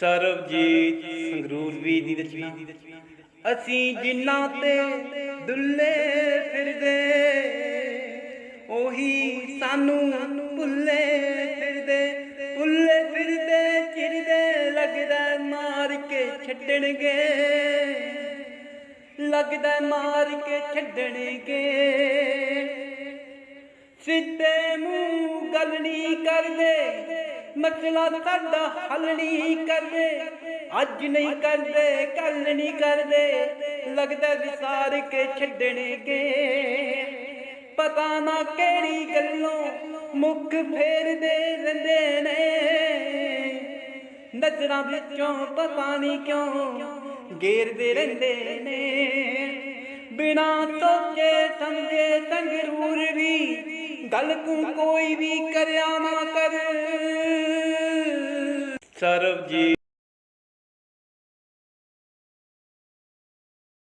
ਸਰਬਜੀਤ ਸੰਗਰੂਰ ਵੀ ਦੀ ਰਚਨਾ ਅਸੀਂ ਜਿਨ੍ਹਾਂ ਤੇ ਦੁੱਲੇ ਫਿਰਦੇ, ਉਹੀ ਸਾਨੂੰ ਭੁੱਲੇ ਫਿਰਦੇ। ਭੁੱਲੇ ਫਿਰਦੇ ਚਿਰਦੇ ਲੱਗਦਾ ਮਾਰ ਕੇ ਛੱਡਣਗੇ। ਲੱਗਦਾ ਮਾਰ ਕੇ ਛੱਡਣਗੇ। ਸਿੱਧੇ ਮੂੰਹ ਗੱਲ ਨਹੀਂ ਕਰਦੇ ਮਸਲਾ ਸਾਡਾ ਹੱਲ ਨਹੀਂ ਕਰਦੇ। ਅੱਜ ਨਹੀਂ ਕਰਦੇ ਕੱਲ ਨਹੀਂ ਕਰਦੇ। ਲੱਗਦਾ ਵਿਸਾਰ ਕੇ ਛੱਡਣਗੇ। ਪਤਾ ਨਾ ਕਿਹੜੀ ਗੱਲੋਂ ਮੁੱਖ ਫੇਰਦੇ ਰਹਿੰਦੇ ਨੇ। ਨਜ਼ਰਾਂ ਵਿੱਚੋਂ ਪਤਾ ਨਹੀਂ ਕਿਉਂ ਗੇਰਦੇ ਰਹਿੰਦੇ ਨੇ। ਬਿਨਾ ਸੋਚੇ, ਸਮਝੇ, ਸੰਗਰੂਰ ਵੀ ਗੱਲ ਤੂੰ ਕੋਈ ਵੀ ਕਰਿਆ ਨਾ ਸਰਬਜੀਤ